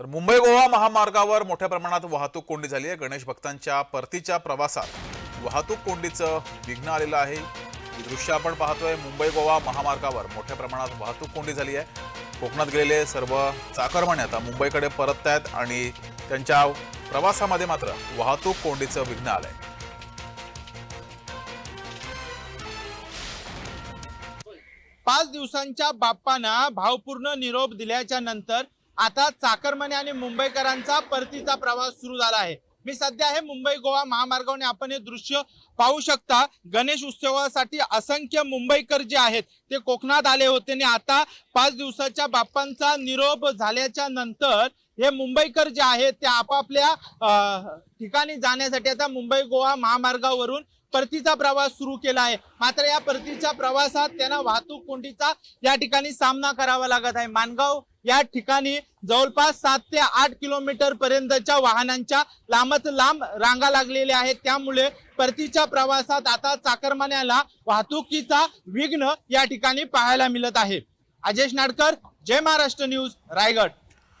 तर मुंबई गोवा महामार्गावर मोठ्या प्रमाणात वाहतूक कोंडी झाली आहे. गणेश भक्तांच्या परतीच्या प्रवासात वाहतूक कोंडीचं विघ्न आलेलं आहे. ही दृश्य आपण पाहतोय. मुंबई गोवा महामार्गावर मोठ्या प्रमाणात वाहतूक कोंडी झाली आहे. कोकणात गेलेले सर्व चाकरमाने आता मुंबईकडे परतत आहेत आणि त्यांच्या प्रवासामध्ये मात्र वाहतूक कोंडीचं विघ्न आलंय. पाच दिवसांच्या बाप्पांना भावपूर्ण निरोप दिल्याच्या नंतर आता चाकरमाने आणि मुंबईकरांचा परतीचा प्रवास सुरू झाला आहे. मी सध्या आहे मुंबई गोवा महामार्गाने आपण हे दृश्य पाहू शकता. गणेश उत्सवासाठी असंख्य मुंबईकर जे आहेत ते कोकणात आले होते आणि आता पाच दिवसाच्या बाप्पांचा निरोप झाल्याच्यानंतर हे मुंबईकर जे आहेत ते आपापल्या ठिकाणी जाण्यासाठी आता मुंबई गोवा महामार्गावरून परतीचा प्रवास सुरू केला आहे. मात्र या परतीच्या प्रवासात त्यांना वाहतूक कोंडीचा या ठिकाणी सामना करावा लागत आहे. मानगाव या ठिकाणी जवळपास सात ते आठ किलोमीटर पर्यंतच्या वाहनांच्या लांबच लांब रांगा लागलेल्या आहेत. त्यामुळे परतीच्या प्रवासात आता चाकरमान्याला वाहतुकीचा विघ्न या ठिकाणी पाहायला मिळत आहे. अजेश नाडकर जय महाराष्ट्र न्यूज रायगड.